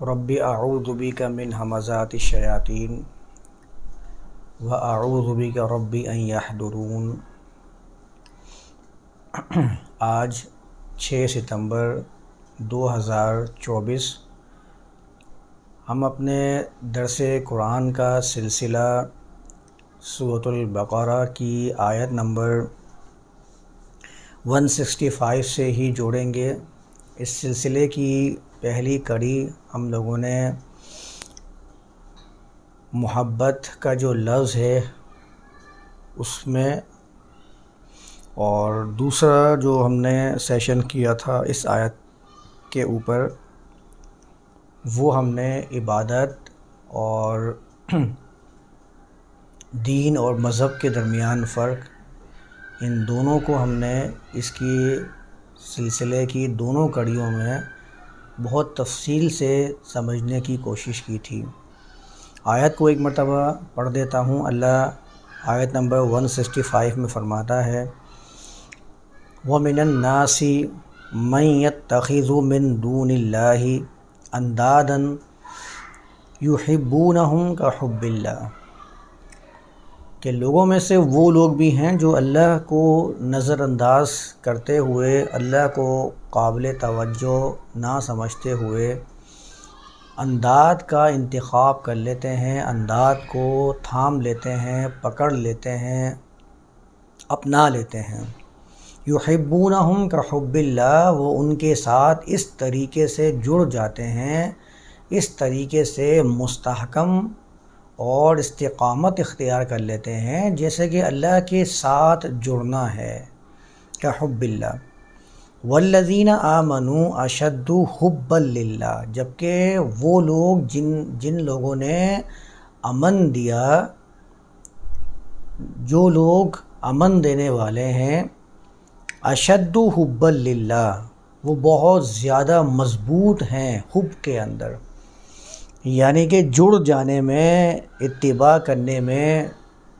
رب اعوذ بک من حمزات الشیاطین و اعوذ بک رب ان یحضرون۔ آج چھ ستمبر دو ہزار چوبیس۔ ہم اپنے درس قرآن کا سلسلہ صورت البقرہ کی آیت نمبر ون سکسٹی فائیو سے ہی جوڑیں گے۔ اس سلسلے کی پہلی کڑی ہم لوگوں نے محبت کا جو لفظ ہے اس میں اور دوسرا جو ہم نے سیشن کیا تھا اس آیت کے اوپر، وہ ہم نے عبادت اور دین اور مذہب کے درمیان فرق، ان دونوں کو ہم نے اس کی سلسلے کی دونوں کڑیوں میں بہت تفصیل سے سمجھنے کی کوشش کی تھی۔ آیت کو ایک مرتبہ پڑھ دیتا ہوں۔ اللہ آیت نمبر ون سکسٹی فائیو میں فرماتا ہے، وَمِنَ النَّاسِ مَن يَتَّخِذُ مِن دُونِ اللَّهِ أَندَادًا يُحِبُّونَهُمْ كَحُبِّ اللَّهِ۔ کہ لوگوں میں سے وہ لوگ بھی ہیں جو اللہ کو نظر انداز کرتے ہوئے، اللہ کو قابل توجہ نہ سمجھتے ہوئے انداد کا انتخاب کر لیتے ہیں، انداد کو تھام لیتے ہیں، پکڑ لیتے ہیں، اپنا لیتے ہیں۔ یحبونہم کا حب اللہ، وہ ان کے ساتھ اس طریقے سے جڑ جاتے ہیں، اس طریقے سے مستحکم اور استقامت اختیار کر لیتے ہیں، جیسے کہ اللہ کے ساتھ جڑنا ہے کہ حب اللہ۔ والذین آمنوا اشد حب اللہ جبکہ وہ لوگ جن جن لوگوں نے امن دیا، جو لوگ امن دینے والے ہیں اشد حب اللہ وہ بہت زیادہ مضبوط ہیں حب کے اندر۔ یعنی کہ جڑ جانے میں، اتباع کرنے میں،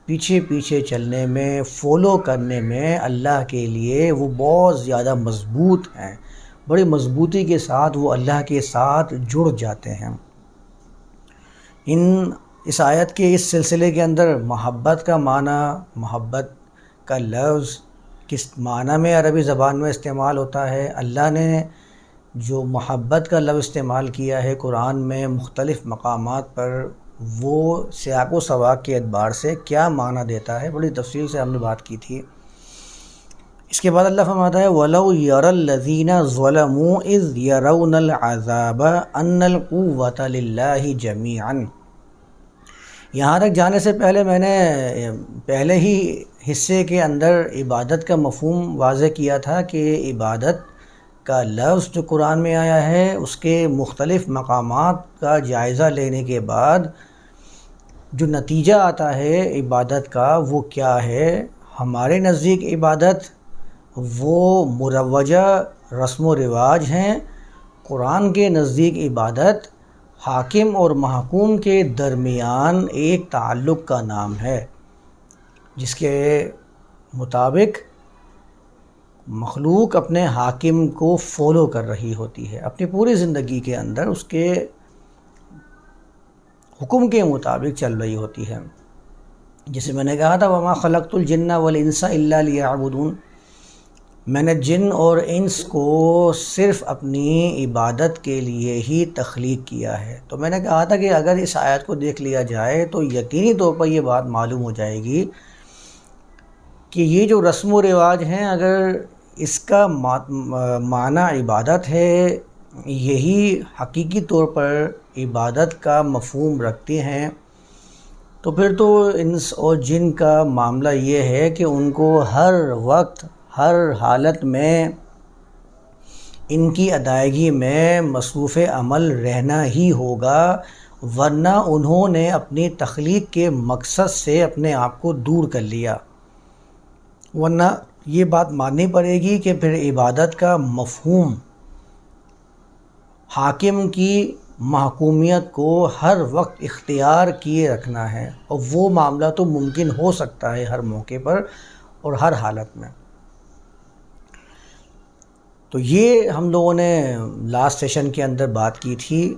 پیچھے پیچھے چلنے میں فالو کرنے میں اللہ کے لیے وہ بہت زیادہ مضبوط ہیں۔ بڑی مضبوطی کے ساتھ وہ اللہ کے ساتھ جڑ جاتے ہیں۔ ان اس آیت کے اس سلسلے کے اندر محبت کا معنی، محبت کا لفظ کس معنی میں عربی زبان میں استعمال ہوتا ہے؟ اللہ نے جو محبت کا لفظ استعمال کیا ہے قرآن میں مختلف مقامات پر، وہ سیاق و سواق کے اعتبار سے کیا معنی دیتا ہے؟ بڑی تفصیل سے ہم نے بات کی تھی۔ اس کے بعد اللہ فرماتا ہے، ولو یر الذین ظلموا اذ یرون العذاب ان القوۃ للہ جمیعا یہاں تک جانے سے پہلے میں نے پہلے ہی حصے کے اندر عبادت کا مفہوم واضح کیا تھا کہ عبادت کا لفظ جو قرآن میں آیا ہے، اس کے مختلف مقامات کا جائزہ لینے کے بعد جو نتیجہ آتا ہے عبادت کا، وہ کیا ہے؟ ہمارے نزدیک عبادت، وہ مروجہ رسم و رواج ہیں۔ قرآن کے نزدیک عبادت حاکم اور محکوم کے درمیان ایک تعلق کا نام ہے، جس کے مطابق مخلوق اپنے حاکم کو فالو کر رہی ہوتی ہے، اپنی پوری زندگی کے اندر اس کے حکم کے مطابق چل رہی ہوتی ہے۔ جسے میں نے کہا تھا، وما خلقت الجن والانس الا لیعبدون میں نے جن اور انس کو صرف اپنی عبادت کے لیے ہی تخلیق کیا ہے۔ تو میں نے کہا تھا کہ اگر اس آیت کو دیکھ لیا جائے تو یقینی طور پر یہ بات معلوم ہو جائے گی کہ یہ جو رسم و رواج ہیں، اگر اس کا معنی عبادت ہے، یہی حقیقی طور پر عبادت کا مفہوم رکھتے ہیں۔ تو پھر تو انس اور جن کا معاملہ یہ ہے کہ ان کو ہر وقت، ہر حالت میں ان کی ادائیگی میں مصروف عمل رہنا ہی ہوگا، ورنہ انہوں نے اپنی تخلیق کے مقصد سے اپنے آپ کو دور کر لیا۔ ورنہ یہ بات ماننی پڑے گی کہ پھر عبادت کا مفہوم حاکم کی محکومیت کو ہر وقت اختیار کیے رکھنا ہے اور وہ معاملہ تو ممکن ہو سکتا ہے ہر موقع پر اور ہر حالت میں۔ تو یہ ہم لوگوں نے لاسٹ سیشن کے اندر بات کی تھی۔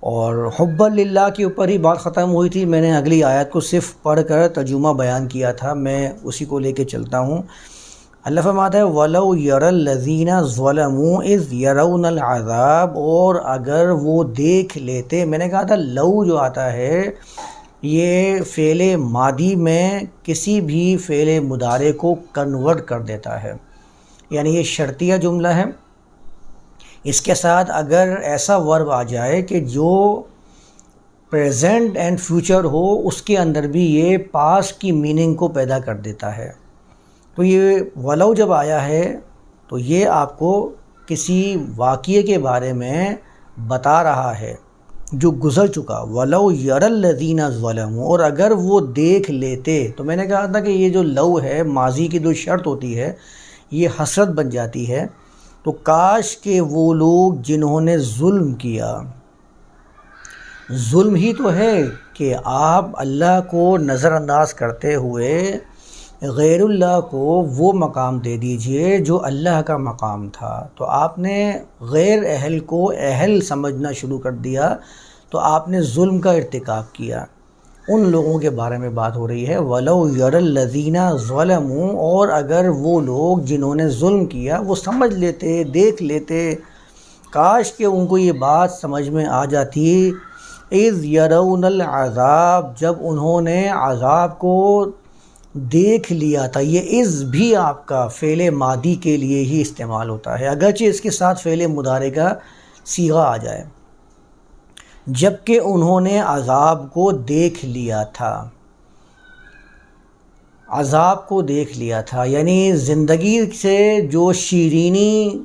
اور حب اللہ کے اوپر ہی بات ختم ہوئی تھی۔ میں نے اگلی آیت کو صرف پڑھ کر ترجمہ بیان کیا تھا۔ میں اسی کو لے کے چلتا ہوں۔ اللہ فرماتا ہے، ولو یر الزین ظلم از یرون العذاب اور اگر وہ دیکھ لیتے، میں نے کہا تھا، لو جو آتا ہے، یہ فعل مادی میں کسی بھی فعل مدارے کو کنورٹ کر دیتا ہے۔ یعنی یہ شرطیہ جملہ ہے۔ اس کے ساتھ اگر ایسا ورب آ جائے کہ جو پریزنٹ اینڈ فیوچر ہو، اس کے اندر بھی یہ پاس کی میننگ کو پیدا کر دیتا ہے۔ تو یہ ولو جب آیا ہے، تو یہ آپ کو کسی واقعے کے بارے میں بتا رہا ہے جو گزر چکا۔ ولو یر الدینہ ظلم اور اگر وہ دیکھ لیتے، تو میں نے کہا تھا کہ یہ جو لو ہے، ماضی کی جو شرط ہوتی ہے، یہ حسرت بن جاتی ہے۔ تو کاش کہ وہ لوگ جنہوں نے ظلم کیا۔ ظلم ہی تو ہے کہ آپ اللہ کو نظر انداز کرتے ہوئے غیر اللہ کو وہ مقام دے دیجیے جو اللہ کا مقام تھا۔ تو آپ نے غیر اہل کو اہل سمجھنا شروع کر دیا، تو آپ نے ظلم کا ارتکاب کیا۔ ان لوگوں کے بارے میں بات ہو رہی ہے۔ ولو یر الزینہ ظلم اور اگر وہ لوگ جنہوں نے ظلم کیا وہ سمجھ لیتے، دیکھ لیتے، کاش کہ ان کو یہ بات سمجھ میں آ جاتی۔ از یرون العذاب جب انہوں نے عذاب کو دیکھ لیا تھا، یہ از بھی آپ کا فعل مادی کے لیے ہی استعمال ہوتا ہے۔ اگرچہ اس کے ساتھ فعل مدارے کا سیغہ آ جائے۔ جبکہ انہوں نے عذاب کو دیکھ لیا تھا۔ عذاب کو دیکھ لیا تھا۔ یعنی زندگی سے جو شیرینی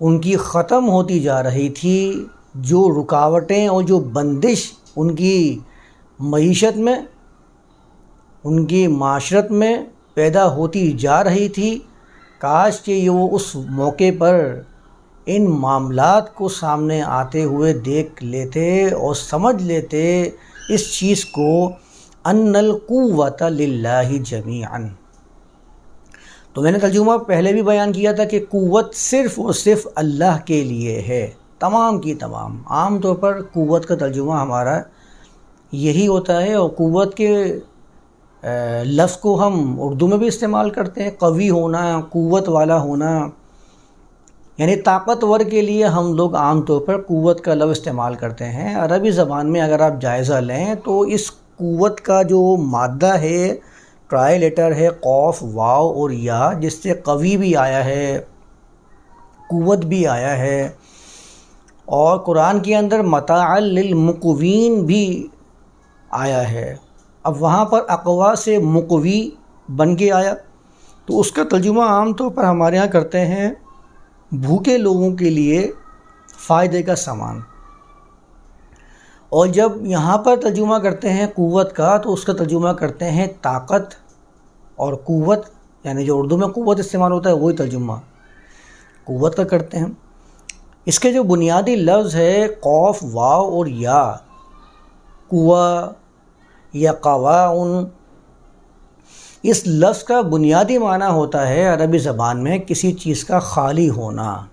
ان کی ختم ہوتی جا رہی تھی، جو رکاوٹیں اور جو بندش ان کی معیشت میں، ان کی معاشرت میں پیدا ہوتی جا رہی تھی، کاش کہ وہ اس موقع پر ان معاملات کو سامنے آتے ہوئے دیکھ لیتے اور سمجھ لیتے اس چیز کو ان القوت للہ جمیعا۔ تو میں نے ترجمہ پہلے بھی بیان کیا تھا کہ قوت صرف اور صرف اللہ کے لیے ہے، تمام کی تمام۔ عام طور پر قوت کا ترجمہ ہمارا یہی ہوتا ہے اور قوت کے لفظ کو ہم اردو میں بھی استعمال کرتے ہیں، قوی ہونا، قوت والا ہونا۔ یعنی طاقتور کے لیے ہم لوگ عام طور پر قوت کا لفظ استعمال کرتے ہیں۔ عربی زبان میں اگر آپ جائزہ لیں تو اس قوت کا جو مادہ ہے ٹرائی لیٹر ہے، قوف، واو اور یا، جس سے قوی بھی آیا ہے، قوت بھی آیا ہے، اور قرآن کے اندر متاع للمقوین بھی آیا ہے۔ اب وہاں پر اقوا سے مقوی بن کے آیا۔ تو اس کا ترجمہ عام طور پر ہمارے یہاں کرتے ہیں۔ بھوکے لوگوں کے لیے فائدے کا سامان۔ اور جب یہاں پر ترجمہ کرتے ہیں قوت کا، تو اس کا ترجمہ کرتے ہیں طاقت اور قوت یعنی جو اردو میں قوت استعمال ہوتا ہے، وہی ترجمہ قوت کا کرتے ہیں۔ اس کے جو بنیادی لفظ ہے قوف، واو اور یا، قوا یا قواعن اس لفظ کا بنیادی معنی ہوتا ہے عربی زبان میں کسی چیز کا خالی ہونا۔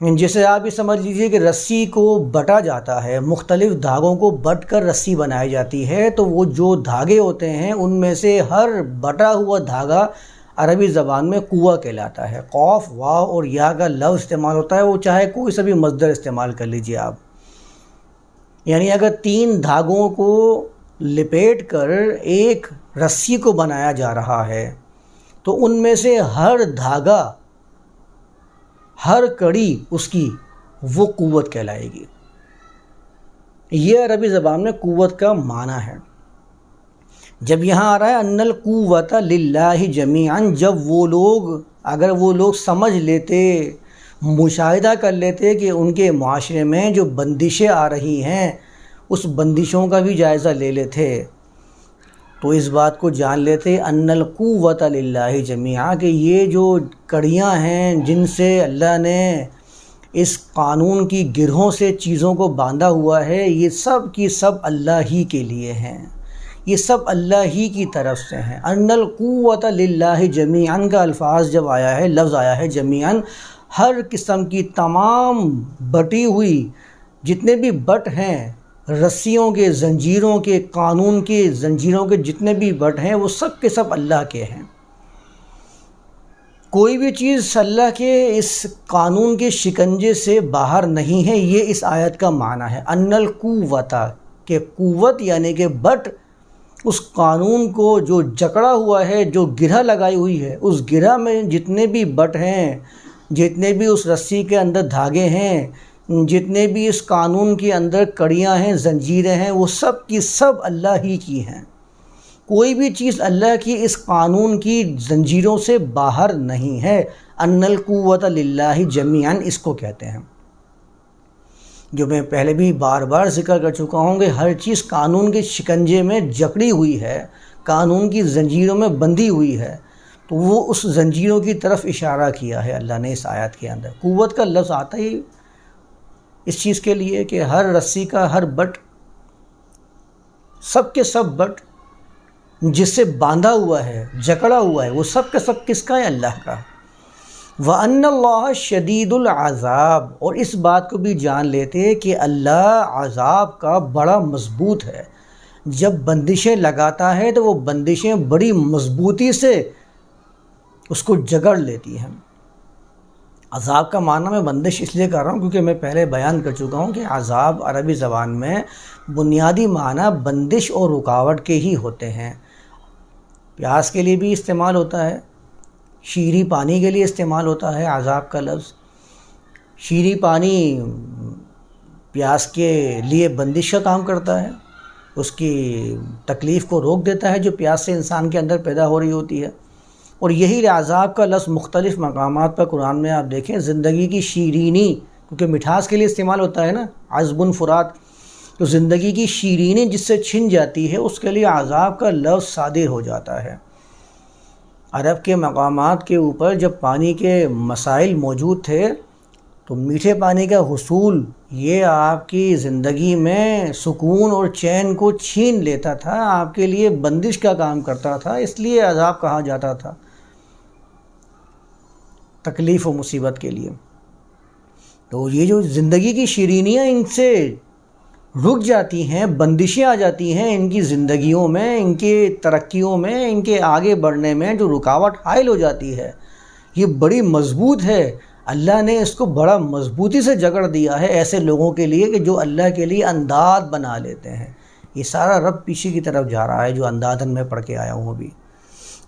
یعنی جیسے آپ یہ سمجھ لیجیے کہ رسی کو بٹا جاتا ہے، مختلف دھاگوں کو بٹ کر رسی بنائی جاتی ہے، تو وہ جو دھاگے ہوتے ہیں، ان میں سے ہر بٹا ہوا دھاگا عربی زبان میں کنواں کہلاتا ہے۔ قوف واو اور یا کا لفظ استعمال ہوتا ہے، وہ چاہے کوئی سا بھی مصدر استعمال کر لیجیے آپ۔ یعنی اگر تین دھاگوں کو لپیٹ کر ایک رسی کو بنایا جا رہا ہے، تو ان میں سے ہر دھاگا، ہر کڑی اس کی وہ قوت کہلائے گی۔ یہ عربی زبان میں قوت کا معنی ہے۔ جب یہاں آ رہا ہے، ان القوت للہ جمیعاً جب وہ لوگ، اگر وہ لوگ سمجھ لیتے، مشاہدہ کر لیتے کہ ان کے معاشرے میں جو بندشیں آ رہی ہیں، اس بندشوں کا بھی جائزہ لے لیتے تو اس بات کو جان لیتے ان القوت للہ جمیعہ کہ یہ جو کڑیاں ہیں جن سے اللہ نے اس قانون کی گرہوں سے چیزوں کو باندھا ہوا ہے، یہ سب کی سب اللہ ہی کے لیے ہیں۔ یہ سب اللہ ہی کی طرف سے ہیں۔ ان القوت للہ جمیعاً کا الفاظ جب آیا ہے، لفظ آیا ہے جمیعاً، ہر قسم کی تمام بٹی ہوئی جتنے بھی بٹ ہیں رسیوں کے، زنجیروں کے، قانون کے، زنجیروں کے جتنے بھی بٹ ہیں، وہ سب کے سب اللہ کے ہیں۔ کوئی بھی چیز اللہ کے اس قانون کے شکنجے سے باہر نہیں ہے، یہ اس آیت کا معنی ہے۔ ان القوتا کہ قوت یعنی کہ بٹ، اس قانون کو جو جکڑا ہوا ہے، جو گرہ لگائی ہوئی ہے، اس گرہ میں جتنے بھی بٹ ہیں، جتنے بھی اس رسی کے اندر دھاگے ہیں جتنے بھی اس قانون کے اندر کڑیاں ہیں، زنجیریں ہیں، وہ سب کی سب اللہ ہی کی ہیں۔ کوئی بھی چیز اللہ کی اس قانون کی زنجیروں سے باہر نہیں ہے۔ ان القوت للہ جمیان اس کو کہتے ہیں۔ جو میں پہلے بھی بار بار ذکر کر چکا ہوں کہ ہر چیز قانون کے شکنجے میں جکڑی ہوئی ہے، قانون کی زنجیروں میں بندھی ہوئی ہے، تو وہ اس زنجیروں کی طرف اشارہ کیا ہے اللہ نے اس آیت کے اندر۔ قوت کا لفظ آتا ہی اس چیز کے لیے کہ ہر رسی کا، ہر بٹ، سب کے سب بٹ جس سے باندھا ہوا ہے، جکڑا ہوا ہے، وہ سب کا سب کس کا ہے؟ اللہ کا۔ وَأَنَّ اللَّهَ شدید العذاب۔ اور اس بات کو بھی جان لیتے کہ اللہ عذاب کا بڑا مضبوط ہے۔ جب بندشیں لگاتا ہے تو وہ بندشیں بڑی مضبوطی سے اس کو جگڑ لیتی ہیں۔ عذاب کا معنی میں بندش اس لیے کر رہا ہوں کیونکہ میں پہلے بیان کر چکا ہوں کہ عذاب عربی زبان میں بنیادی معنی بندش اور رکاوٹ کے ہی ہوتے ہیں۔ پیاس کے لیے بھی استعمال ہوتا ہے، شیریں پانی کے لیے استعمال ہوتا ہے عذاب کا لفظ۔ شیریں پانی پیاس کے لیے بندش کا کام کرتا ہے، اس کی تکلیف کو روک دیتا ہے جو پیاس سے انسان کے اندر پیدا ہو رہی ہوتی ہے۔ اور یہی عذاب کا لفظ مختلف مقامات پر قرآن میں آپ دیکھیں، زندگی کی شیرینی، کیونکہ مٹھاس کے لیے استعمال ہوتا ہے نا عزب فرات تو زندگی کی شیرینی جس سے چھن جاتی ہے، اس کے لیے عذاب کا لفظ صادر ہو جاتا ہے۔ عرب کے مقامات کے اوپر جب پانی کے مسائل موجود تھے، تو میٹھے پانی کا حصول یہ آپ کی زندگی میں سکون اور چین کو چھین لیتا تھا، آپ کے لیے بندش کا کام کرتا تھا، اس لیے عذاب کہا جاتا تھا۔ تکلیف و مصیبت کے لیے۔ تو یہ جو زندگی کی شیرینیاں ان سے رک جاتی ہیں، بندشیں آ جاتی ہیں ان کی زندگیوں میں، ان کے ترقیوں میں، ان کے آگے بڑھنے میں، جو رکاوٹ حائل ہو جاتی ہے۔ یہ بڑی مضبوط ہے۔ اللہ نے اس کو بڑا مضبوطی سے جگڑ دیا ہے ایسے لوگوں کے لیے کہ جو اللہ کے لیے انداز بنا لیتے ہیں۔ یہ سارا رب پیچھے کی طرف جا رہا ہے جو اندازن میں پڑھ کے آیا ہوں ابھی۔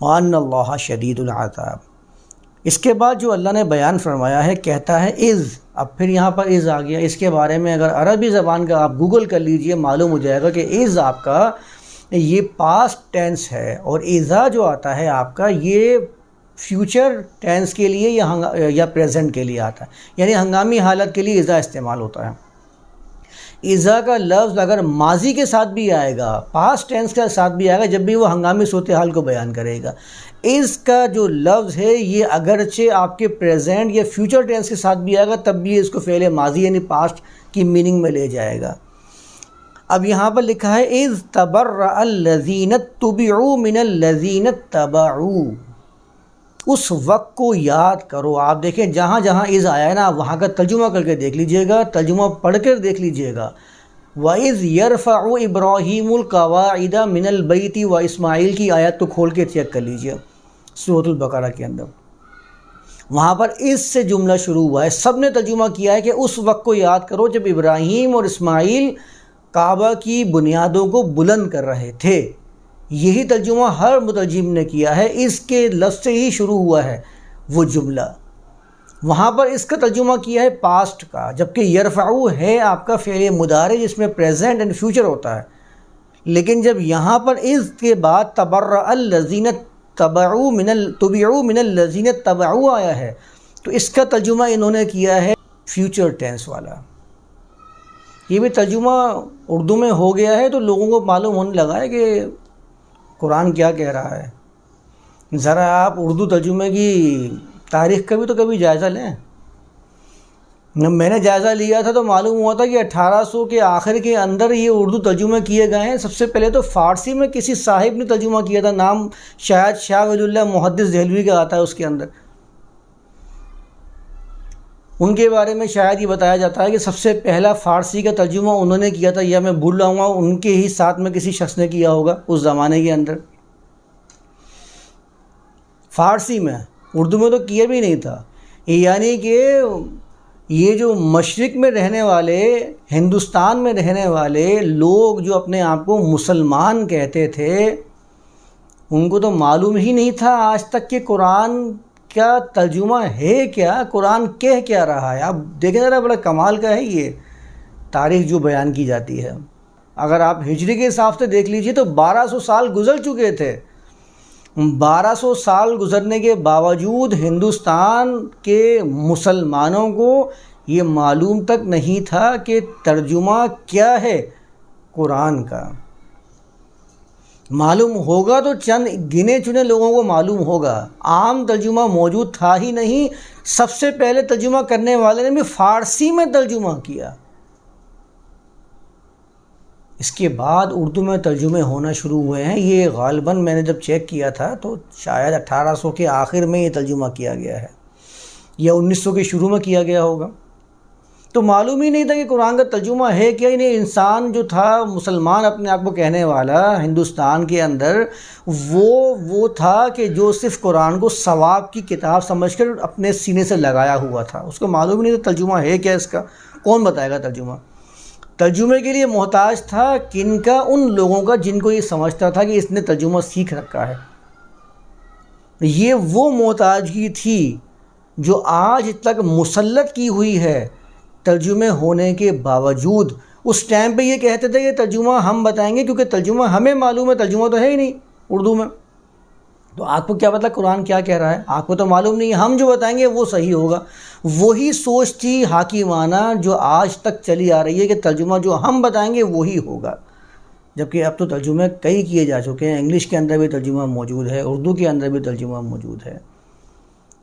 وان اللہ شدید العطاب اس کے بعد جو اللہ نے بیان فرمایا ہے، کہتا ہے از۔ اب پھر یہاں پر از آ گیا۔ اس کے بارے میں اگر عربی زبان کا آپ گوگل کر لیجیے، معلوم ہو جائے گا کہ از آپ کا، یہ پاسٹ ٹینس ہے اور ایزا جو آتا ہے آپ کا، یہ فیوچر ٹینس کے لیے یا یا پریزنٹ کے لیے آتا ہے۔ یعنی ہنگامی حالت کے لیے ایزا استعمال ہوتا ہے۔ ایزا کا لفظ اگر ماضی کے ساتھ بھی آئے گا پاسٹ ٹینس کے ساتھ بھی آئے گا، جب بھی وہ ہنگامی صورتحال کو بیان کرے گا۔ اس کا جو لفظ ہے، یہ اگرچہ آپ کے پریزنٹ یا فیوچر ٹینس کے ساتھ بھی آئے گا، تب بھی اس کو فعل ماضی یعنی پاسٹ کی میننگ میں لے جائے گا۔ اب یہاں پر لکھا ہے از تبر الزینت طبعو من الزینت تبعو اس وقت کو یاد کرو۔ آپ دیکھیں، جہاں جہاں از آیا ہے نا، وہاں کا ترجمہ کر کے دیکھ لیجیے گا، ترجمہ پڑھ کر دیکھ لیجیے گا۔ وَإِذْ يَرْفَعُ إِبْرَاهِيمُ الْقَوَاعِدَ مِنَ الْبَيْتِ و اسماعیل کی آیت تو کھول کے چیک کر لیجیے۔ سورت البقرہ کے اندر۔ وہاں پر اس سے جملہ شروع ہوا ہے۔ سب نے ترجمہ کیا ہے کہ اس وقت کو یاد کرو جب ابراہیم اور اسماعیل کعبہ کی بنیادوں کو بلند کر رہے تھے۔ یہی ترجمہ ہر مترجم نے کیا ہے۔ اس کے لفظ سے ہی شروع ہوا ہے وہ جملہ۔ وہاں پر اس کا ترجمہ کیا ہے پاسٹ کا، جبکہ یرفعو ہے آپ کا فعل مدارے جس میں پریزنٹ اینڈ فیوچر ہوتا ہے۔ لیکن جب یہاں پر اس کے بعد تبر الزینت تبعو من الطبعو من الزینت تبعو آیا ہے، تو اس کا ترجمہ انہوں نے کیا ہے فیوچر ٹینس والا۔ یہ بھی ترجمہ اردو میں ہو گیا ہے تو لوگوں کو معلوم ہونے لگا ہے کہ قرآن کیا کہہ رہا ہے۔ ذرا آپ اردو ترجمے کی تاریخ کا بھی تو کبھی جائزہ لیں۔ میں نے جائزہ لیا تھا تو معلوم ہوا تھا کہ اٹھارہ سو کے آخر کے اندر یہ اردو ترجمہ کیے گئے ہیں۔ سب سے پہلے تو فارسی میں کسی صاحب نے ترجمہ کیا تھا، نام شاید شاہ ولی اللہ محدث دہلوی کا آتا ہے اس کے اندر۔ ان کے بارے میں شاید یہ بتایا جاتا ہے کہ سب سے پہلا فارسی کا ترجمہ انہوں نے کیا تھا، یا میں بھول رہا ہوں، ان کے ہی ساتھ میں کسی شخص نے کیا ہوگا اس زمانے کے اندر۔ فارسی میں اردو میں تو کیا بھی نہیں تھا۔ یعنی کہ یہ جو مشرق میں رہنے والے، ہندوستان میں رہنے والے لوگ جو اپنے آپ کو مسلمان کہتے تھے، ان کو تو معلوم ہی نہیں تھا آج تک کہ قرآن کیا ترجمہ ہے کیا، قرآن کہہ کیا رہا ہے۔ آپ دیکھیں ذرا بڑا کمال کا ہے یہ تاریخ جو بیان کی جاتی ہے۔ اگر آپ ہجری کے حساب سے دیکھ لیجیے تو بارہ سو سال گزر چکے تھے۔ بارہ سو سال گزرنے کے باوجود ہندوستان کے مسلمانوں کو یہ معلوم تک نہیں تھا کہ ترجمہ کیا ہے قرآن کا۔ معلوم ہوگا تو چند گنے چنے لوگوں کو معلوم ہوگا۔ عام ترجمہ موجود تھا ہی نہیں۔ سب سے پہلے ترجمہ کرنے والے نے بھی فارسی میں ترجمہ کیا۔ اس کے بعد اردو میں ترجمے ہونا شروع ہوئے ہیں۔ یہ غالباً میں نے جب چیک کیا تھا تو شاید اٹھارہ سو کے آخر میں یہ ترجمہ کیا گیا ہے یا انیس سو کے شروع میں کیا گیا ہوگا۔ تو معلوم ہی نہیں تھا کہ قرآن کا ترجمہ ہے کیا۔ انہیں انسان جو تھا، مسلمان اپنے آپ کو کہنے والا ہندوستان کے اندر، وہ وہ تھا کہ جو صرف قرآن کو ثواب کی کتاب سمجھ کر اپنے سینے سے لگایا ہوا تھا۔ اس کو معلوم ہی نہیں تھا ترجمہ ہے کیا اس کا۔ کون بتائے گا ترجمہ؟ ترجمے کے لیے محتاج تھا کن کا؟ ان لوگوں کا جن کو یہ سمجھتا تھا کہ اس نے ترجمہ سیکھ رکھا ہے۔ یہ وہ محتاجگی تھی جو آج تک مسلط کی ہوئی ہے۔ ترجمے ہونے کے باوجود اس ٹائم پہ یہ کہتے تھے کہ ترجمہ ہم بتائیں گے کیونکہ ترجمہ ہمیں معلوم ہے، ترجمہ تو ہے ہی نہیں اردو میں۔ تو آپ کو کیا پتہ قرآن کیا کہہ رہا ہے؟ آپ کو تو معلوم نہیں، ہم جو بتائیں گے وہ صحیح ہوگا۔ وہی سوچ تھی حاکمانہ جو آج تک چلی آ رہی ہے کہ ترجمہ جو ہم بتائیں گے وہی ہوگا۔ جبکہ اب تو ترجمے کئی کیے جا چکے ہیں۔ انگلش کے اندر بھی ترجمہ موجود ہے، اردو کے اندر بھی ترجمہ موجود ہے۔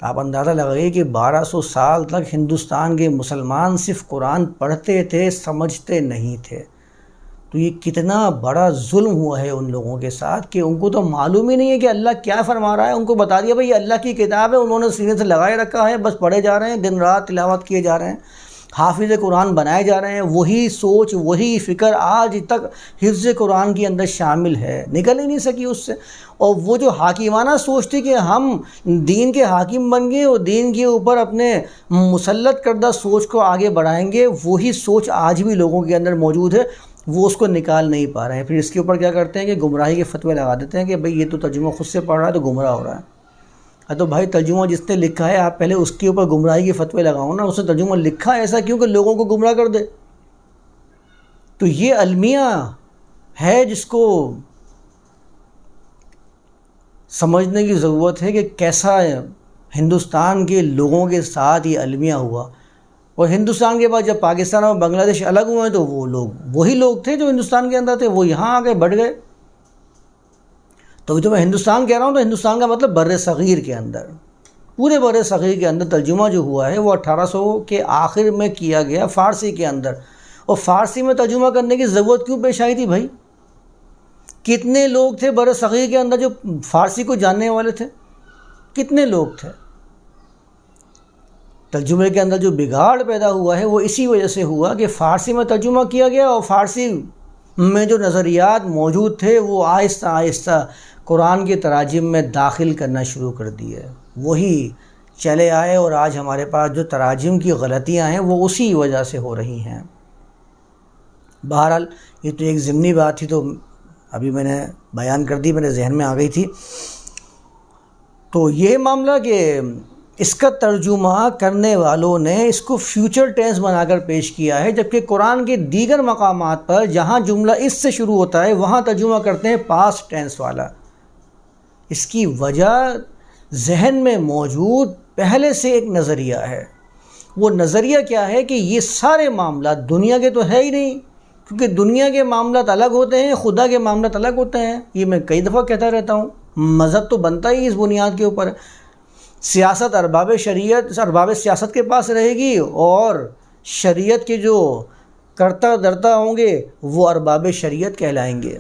آپ اندازہ لگائیے کہ بارہ سو سال تک ہندوستان کے مسلمان صرف قرآن پڑھتے تھے، سمجھتے نہیں تھے۔ تو یہ کتنا بڑا ظلم ہوا ہے ان لوگوں کے ساتھ کہ ان کو تو معلوم ہی نہیں ہے کہ اللہ کیا فرما رہا ہے۔ ان کو بتا دیا بھائی یہ اللہ کی کتاب ہے، انہوں نے سینے سے لگائے رکھا ہے، بس پڑھے جا رہے ہیں، دن رات تلاوت کیے جا رہے ہیں، حافظ قرآن بنائے جا رہے ہیں۔ وہی سوچ، وہی فکر آج تک حفظ قرآن کے اندر شامل ہے۔ نکل ہی نہیں سکی اس سے۔ اور وہ جو حاکمانہ سوچ تھی کہ ہم دین کے حاکم بن گئے اور دین کے اوپر اپنے مسلط کردہ سوچ کو آگے بڑھائیں گے، وہی سوچ آج بھی لوگوں کے اندر موجود ہے۔ وہ اس کو نکال نہیں پا رہے ہیں۔ پھر اس کے اوپر کیا کرتے ہیں کہ گمراہی کے فتوے لگا دیتے ہیں کہ بھئی یہ تو ترجمہ خود سے پڑھ رہا ہے تو گمراہ ہو رہا ہے۔ ہاں تو بھائی ترجمہ جس نے لکھا ہے، آپ پہلے اس کے اوپر گمراہی کے فتوے لگاؤ نا، اس نے ترجمہ لکھا ایسا کیوں کہ لوگوں کو گمراہ کر دے؟ تو یہ المیہ ہے جس کو سمجھنے کی ضرورت ہے کہ کیسا ہندوستان کے لوگوں کے ساتھ یہ المیہ ہوا۔ اور ہندوستان کے بعد جب پاکستان اور بنگلہ دیش الگ ہوئے تو وہ لوگ، وہی لوگ تھے جو ہندوستان کے اندر تھے، وہ یہاں آ کے بڑھ گئے۔ تو تو میں ہندوستان کہہ رہا ہوں تو ہندوستان کا مطلب بر صغیر کے اندر۔ پورے بر صغیر کے اندر ترجمہ جو ہوا ہے وہ اٹھارہ سو کے آخر میں کیا گیا فارسی کے اندر۔ اور فارسی میں ترجمہ کرنے کی ضرورت کیوں پیش آئی تھی بھائی؟ کتنے لوگ تھے بر صغیر کے اندر جو فارسی کو جاننے والے تھے؟ کتنے لوگ تھے؟ ترجمے کے اندر جو بگاڑ پیدا ہوا ہے، وہ اسی وجہ سے ہوا کہ فارسی میں ترجمہ کیا گیا اور فارسی میں جو نظریات موجود تھے، وہ آہستہ آہستہ قرآن کے تراجم میں داخل کرنا شروع کر دیے۔ وہی چلے آئے اور آج ہمارے پاس جو تراجم کی غلطیاں ہیں، وہ اسی وجہ سے ہو رہی ہیں۔ بہرحال، یہ تو ایک ضمنی بات تھی، تو ابھی میں نے بیان کر دی، میرے ذہن میں آ گئی تھی۔ تو یہ معاملہ کہ اس کا ترجمہ کرنے والوں نے اس کو فیوچر ٹینس بنا کر پیش کیا ہے، جبکہ قرآن کے دیگر مقامات پر جہاں جملہ اس سے شروع ہوتا ہے، وہاں ترجمہ کرتے ہیں پاس ٹینس والا۔ اس کی وجہ ذہن میں موجود پہلے سے ایک نظریہ ہے۔ وہ نظریہ کیا ہے کہ یہ سارے معاملات دنیا کے تو ہے ہی نہیں، کیونکہ دنیا کے معاملات الگ ہوتے ہیں، خدا کے معاملات الگ ہوتے ہیں۔ یہ میں کئی دفعہ کہتا رہتا ہوں۔ مذہب تو بنتا ہی اس بنیاد کے اوپر۔ سیاست ارباب شریعت، ارباب سیاست کے پاس رہے گی اور شریعت کے جو کرتا درتا ہوں گے، وہ ارباب شریعت کہلائیں گے۔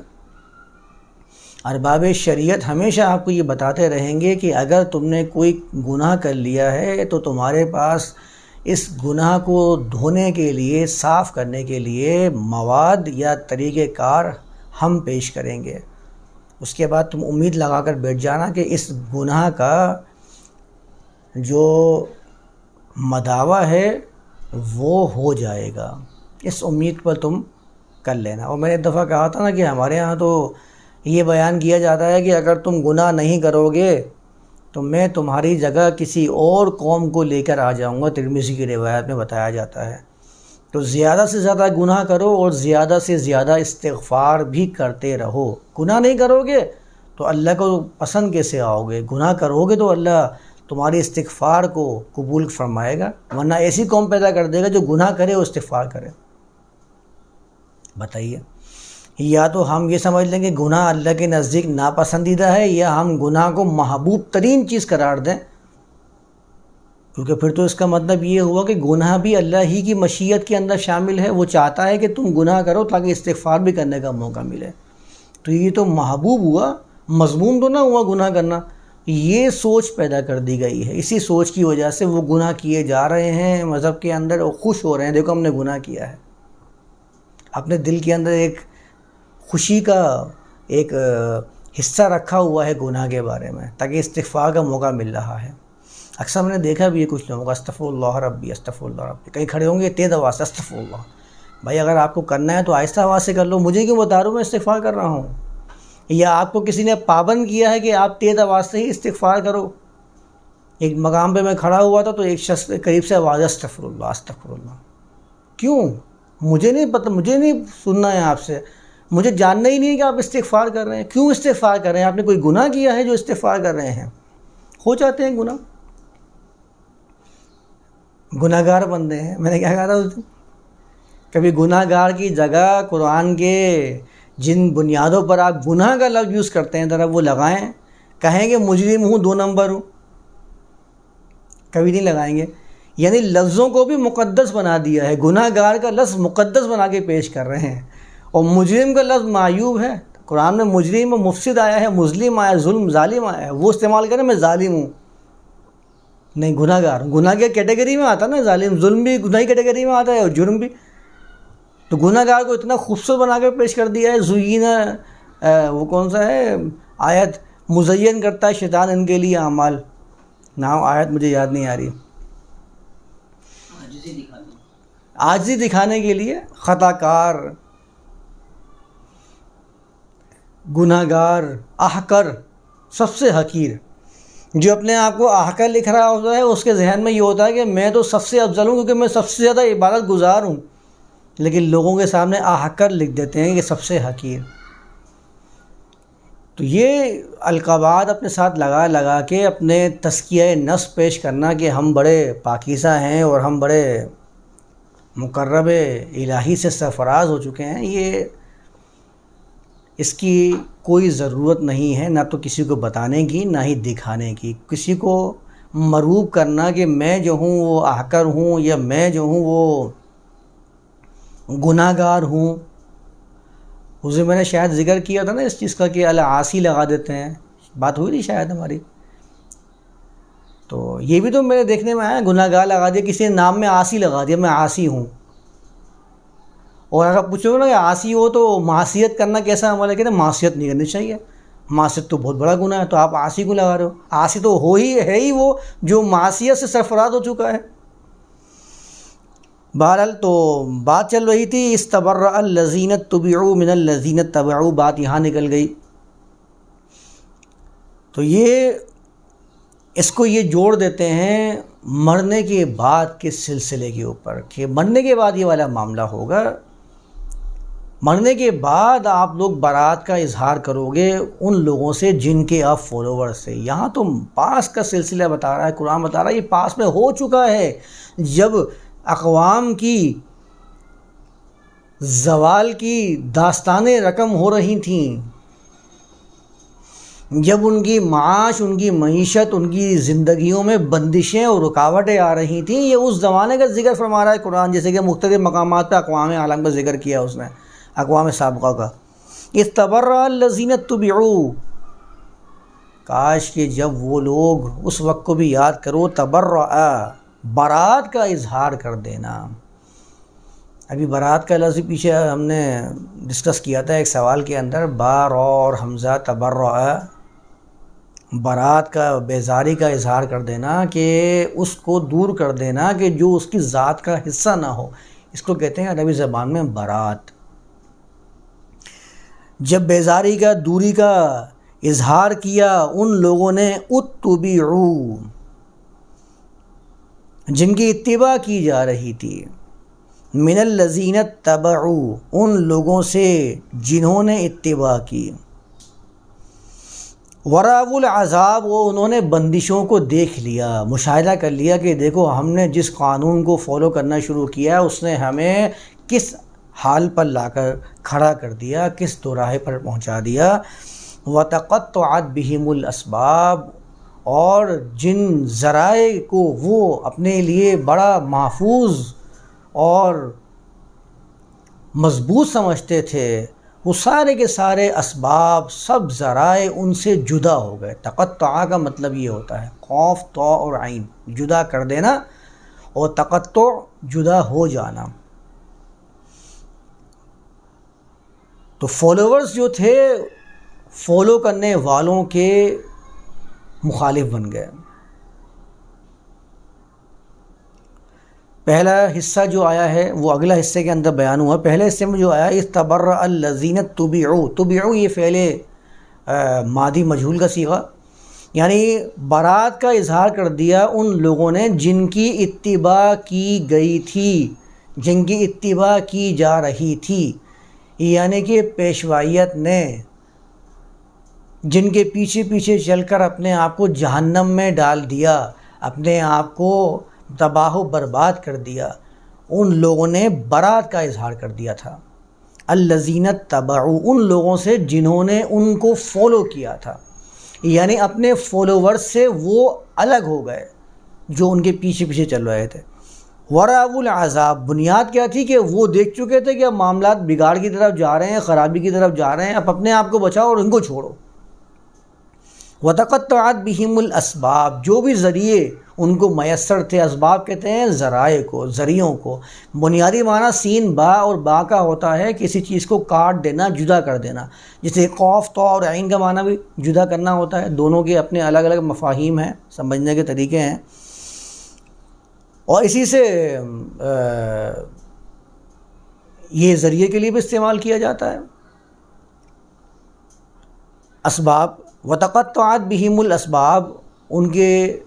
ارباب شریعت ہمیشہ آپ کو یہ بتاتے رہیں گے کہ اگر تم نے کوئی گناہ کر لیا ہے، تو تمہارے پاس اس گناہ کو دھونے کے لیے، صاف کرنے کے لیے مواد یا طریقۂ کار ہم پیش کریں گے۔ اس کے بعد تم امید لگا کر بیٹھ جانا کہ اس گناہ کا جو مداوع ہے وہ ہو جائے گا۔ اس امید پر تم کر لینا۔ اور میں نے ایک دفعہ کہا تھا نا کہ ہمارے یہاں تو یہ بیان کیا جاتا ہے کہ اگر تم گناہ نہیں کرو گے تو میں تمہاری جگہ کسی اور قوم کو لے کر آ جاؤں گا۔ ترمیزی کی روایت میں بتایا جاتا ہے۔ تو زیادہ سے زیادہ گناہ کرو اور زیادہ سے زیادہ استغفار بھی کرتے رہو۔ گناہ نہیں کرو گے تو اللہ کو پسند کیسے آؤ گے؟ گناہ کرو گے تو اللہ تمہاری استغفار کو قبول فرمائے گا، ورنہ ایسی قوم پیدا کر دے گا جو گناہ کرے وہ استغفار کرے۔ بتائیے، یا تو ہم یہ سمجھ لیں کہ گناہ اللہ کے نزدیک ناپسندیدہ ہے، یا ہم گناہ کو محبوب ترین چیز قرار دیں؟ کیونکہ پھر تو اس کا مطلب یہ ہوا کہ گناہ بھی اللہ ہی کی مشیت کے اندر شامل ہے، وہ چاہتا ہے کہ تم گناہ کرو تاکہ استغفار بھی کرنے کا موقع ملے۔ تو یہ تو محبوب ہوا مضمون تو نہ ہوا گناہ کرنا۔ یہ سوچ پیدا کر دی گئی ہے۔ اسی سوچ کی وجہ سے وہ گناہ کیے جا رہے ہیں، مذہب کے اندر وہ خوش ہو رہے ہیں۔ دیکھو ہم نے گناہ کیا ہے۔ اپنے دل کے اندر ایک خوشی کا ایک حصہ رکھا ہوا ہے گناہ کے بارے میں، تاکہ استغفار کا موقع مل رہا ہے۔ اکثر میں نے دیکھا بھی ہے کچھ لوگوں کا استف اللہ ربی استف اللہ ربی۔ کہیں کھڑے ہوں گے، تیز آواز سے استف اللہ بھائی اگر آپ کو کرنا ہے تو آہستہ آواز سے کر لو۔ مجھے کیوں بتا رہا ہوں؟ میں استغفار کر رہا ہوں۔ یا آپ کو کسی نے پابند کیا ہے کہ آپ تیز آواز سے ہی استغفار کرو؟ ایک مقام پہ میں کھڑا ہوا تھا تو ایک شخص قریب سے آواز استفر اللہ استفر اللہ کیوں؟ مجھے نہیں پتہ، مجھے نہیں سننا ہے آپ سے۔ مجھے جاننا ہی نہیں ہے کہ آپ استغفار کر رہے ہیں۔ کیوں استغفار کر رہے ہیں؟ آپ نے کوئی گناہ کیا ہے جو استغفار کر رہے ہیں؟ ہو جاتے ہیں گناہ۔ گناہ گار بندے ہیں۔ میں نے کیا کہا تھا اس دن؟ کبھی گناہ گار کی جگہ قرآن کے جن بنیادوں پر آپ گناہ کا لفظ یوز کرتے ہیں، ذرا وہ لگائیں۔ کہیں گے مجرم ہوں دو نمبر ہوں۔ کبھی نہیں لگائیں گے۔ یعنی لفظوں کو بھی مقدس بنا دیا ہے۔ گناہ گار کا لفظ مقدس بنا کے پیش کر رہے ہیں۔ اور مجرم کا لفظ معیوب ہے۔ قرآن میں مجرم و مفسد آیا ہے، مظلم آیا، ظلم، ظالم آیا ہے۔ وہ استعمال کریں، میں ظالم ہوں۔ نہیں گناہ گار گناہ کے کیٹیگری میں آتا نا، ظالم، ظلم بھی گناہ کیٹیگری میں آتا ہے اور جرم بھی۔ تو گناہ گار کو اتنا خوبصورت بنا کے پیش کر دیا ہے زین وہ کون سا ہے؟ آیت مزین کرتا ہے شیطان ان کے لیے اعمال۔ نام آیت مجھے یاد نہیں آ رہی۔ آجزی دکھانے۔ کے لیے خطا کار گناہ گار احکر سب سے حقیر۔ جو اپنے آپ کو آہکر لکھ رہا ہوتا ہے اس کے ذہن میں یہ ہوتا ہے کہ میں تو سب سے افضل ہوں کیونکہ میں سب سے زیادہ عبادت گزار ہوں۔ لیکن لوگوں کے سامنے آہکر لکھ دیتے ہیں کہ سب سے حقیر تو یہ القابات اپنے ساتھ لگا لگا کے اپنے تسکیہ نس پیش کرنا کہ ہم بڑے پاکیزہ ہیں اور ہم بڑے مقرب الہی سے سرفراز ہو چکے ہیں، یہ اس کی کوئی ضرورت نہیں ہے، نہ تو کسی کو بتانے کی، نہ ہی دکھانے کی۔ کسی کو مروب کرنا کہ میں جو ہوں وہ آکر ہوں یا میں جو ہوں وہ گناہ گار ہوں۔ اسے میں نے شاید ذکر کیا تھا نا اس چیز کا کہ اللہ آسی لگا دیتے ہیں۔ بات ہوئی نہیں شاید ہماری۔ تو یہ بھی تو میرے دیکھنے میں آیا گناہ گار لگا دیا، کسی نے نام میں آسی لگا دیا، میں آسی ہوں۔ اور اگر پوچھو نا کہ آسی ہو تو معاشیت کرنا کیسا عمل ہے؟ کہ معاشیت نہیں کرنی چاہیے۔ معاشیت تو بہت بڑا گناہ ہے، تو آپ آسی کو لگا رہے ہو؟ آسی تو ہو ہی، ہے ہی وہ جو معاشیت سے سرفراز ہو چکا ہے۔ بہرحال تو بات چل رہی تھی اس تبر الزینت طبیعو من الزینت طبعو بات یہاں نکل گئی۔ تو یہ، اس کو یہ جوڑ دیتے ہیں مرنے کے بعد کے سلسلے کے اوپر، کہ مرنے کے بعد یہ والا معاملہ ہوگا۔ مرنے کے بعد آپ لوگ برات کا اظہار کرو گے ان لوگوں سے جن کے آپ فالوور سے۔ یہاں تو پاس کا سلسلہ بتا رہا ہے، قرآن بتا رہا ہے، یہ پاس میں ہو چکا ہے۔ جب اقوام کی، زوال کی داستانیں رقم ہو رہی تھیں۔ جب ان کی معاش، ان کی معیشت، ان کی زندگیوں میں بندشیں اور رکاوٹیں آ رہی تھیں، یہ اس زمانے کا ذکر فرما رہا ہے قرآن، جیسے کہ مختلف مقامات پہ اقوام عالم کا ذکر کیا اس نے، اقوام سابقہ کا۔ اس تبر الزینت طبعو کاش کہ جب وہ لوگ اس وقت کو بھی یاد کرو تبر برات کا اظہار کر دینا۔ ابھی برات کا لفظ پیچھے ہم نے ڈسکس کیا تھا ایک سوال کے اندر بار اور حمزہ تبر برات کا، بیزاری کا اظہار کر دینا کہ اس کو دور کر دینا کہ جو اس کی ذات کا حصہ نہ ہو۔ اس کو کہتے ہیں عربی زبان میں برات۔ جب بیزاری کا، دوری کا اظہار کیا، ان لوگوں نے اتبعو جن کی اتباع کی جا رہی تھی۔ من الزینت تبعو ان لوگوں سے جنہوں نے اتباع کی۔ وراء العذاب، وہ انہوں نے بندشوں کو دیکھ لیا، مشاہدہ کر لیا کہ دیکھو ہم نے جس قانون کو فالو کرنا شروع کیا، اس نے ہمیں کس حال پر لا کر کھڑا کر دیا، کس دوراہے پر پہنچا دیا۔ وتقت بہم الاسباب اور جن ذرائع کو وہ اپنے لیے بڑا محفوظ اور مضبوط سمجھتے تھے، وہ سارے کے سارے اسباب، سب ذرائع ان سے جدا ہو گئے۔ تقطع کا مطلب یہ ہوتا ہے، خوف تو اور عین، جدا کر دینا اور تقطع جدا ہو جانا۔ تو فالوورز جو تھے فالو کرنے والوں کے مخالف بن گئے۔ پہلا حصہ جو آیا ہے، وہ اگلا حصے کے اندر بیان ہوا۔ پہلے حصے میں جو آیا اس تبر الزینت طبیعو طبیعو یہ پہلے مادی مجھول کا سیغا یعنی بارات کا اظہار کر دیا ان لوگوں نے جن کی اتباع کی گئی تھی، جن کی اتباع کی جا رہی تھی۔ یعنی کہ پیشوائیت نے جن کے پیچھے پیچھے چل کر اپنے آپ کو جہنم میں ڈال دیا، اپنے آپ کو تباہ و برباد کر دیا، ان لوگوں نے برات کا اظہار کر دیا تھا۔ الزینت تباؤ ان لوگوں سے جنہوں نے ان کو فالو کیا تھا۔ یعنی اپنے فالوورس سے وہ الگ ہو گئے جو ان کے پیچھے پیچھے چل رہے تھے۔ وراب العذاب، بنیاد کیا تھی کہ وہ دیکھ چکے تھے کہ اب معاملات بگاڑ کی طرف جا رہے ہیں، خرابی کی طرف جا رہے ہیں، اب اپنے آپ کو بچاؤ اور ان کو چھوڑو۔ وتقطعات بہم الاسباب جو بھی ذریعے ان کو میسر تھے، اسباب کہتے ہیں، ذرائع کو، ذریعوں کو، بنیادی معنی سین با اور با کا ہوتا ہے، کسی چیز کو کاٹ دینا، جدا کر دینا جیسے خوف تو اور عین کا معنی بھی جدا کرنا ہوتا ہے، دونوں کے اپنے الگ الگ مفاہیم ہیں، سمجھنے کے طریقے ہیں۔ اور اسی سے یہ ذریعے کے لیے بھی استعمال کیا جاتا ہے۔ اسباب وتقطعات بہم الاسباب ان کے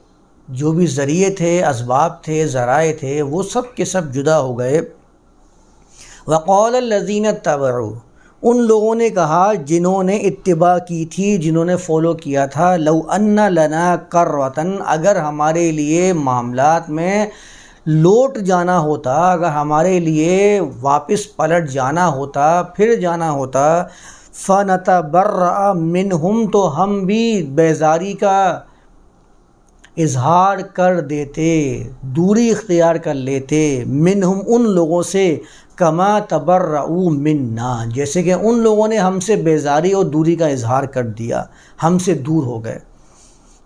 جو بھی ذریعے تھے، اسباب تھے، ذرائع تھے، وہ سب کے سب جدا ہو گئے۔ وقول الزین تبرو ان لوگوں نے کہا جنہوں نے اتباع کی تھی، جنہوں نے فالو کیا تھا، لو ان لنا کر وطن اگر ہمارے لیے معاملات میں لوٹ جانا ہوتا، اگر ہمارے لیے واپس پلٹ جانا ہوتا، پھر جانا ہوتا فنت بر منہم تو ہم بھی بیزاری کا اظہار کر دیتے، دوری اختیار کر لیتے منہم ان لوگوں سے کما تبر منا، جیسے کہ ان لوگوں نے ہم سے بیزاری اور دوری کا اظہار کر دیا، ہم سے دور ہو گئے۔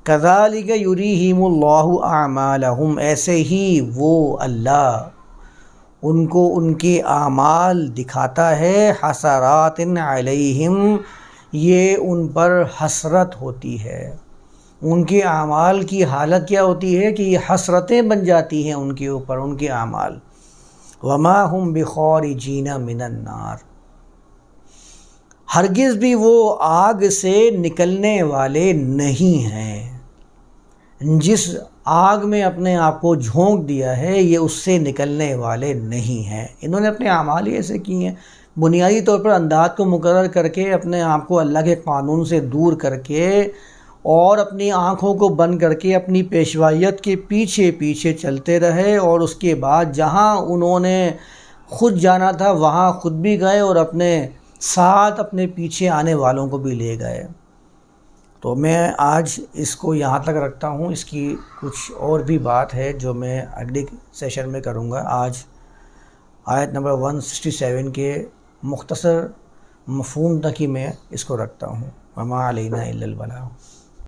کذالک یریہم اللہ اعمالہم، ایسے ہی وہ اللہ ان کو ان کے اعمال دکھاتا ہے، حسرات علیہم، یہ ان پر حسرت ہوتی ہے۔ ان کے اعمال کی حالت کیا ہوتی ہے کہ یہ حسرتیں بن جاتی ہیں ان کے اوپر، ان کے اعمال۔ وما ہم بخور جینا من النار۔ ہرگز بھی وہ آگ سے نکلنے والے نہیں ہیں۔ جس آگ میں اپنے آپ کو جھونک دیا ہے، یہ اس سے نکلنے والے نہیں ہیں۔ انہوں نے اپنے اعمال ہی ایسے کیے ہیں۔ بنیادی طور پر انداز کو مقرر کر کے، اپنے آپ کو اللہ کے قانون سے دور کر کے اور اپنی آنکھوں کو بند کر کے اپنی پیشوائیت کے پیچھے پیچھے چلتے رہے۔ اور اس کے بعد جہاں انہوں نے خود جانا تھا، وہاں خود بھی گئے اور اپنے ساتھ اپنے پیچھے آنے والوں کو بھی لے گئے۔ تو میں آج اس کو یہاں تک رکھتا ہوں۔ اس کی کچھ اور بھی بات ہے جو میں اگلے سیشن میں کروں گا۔ آج آیت نمبر ون سکسٹی سیون کے مختصر مفہوم تک ہی میں اس کو رکھتا ہوں۔ وما علینا الا البلاغ۔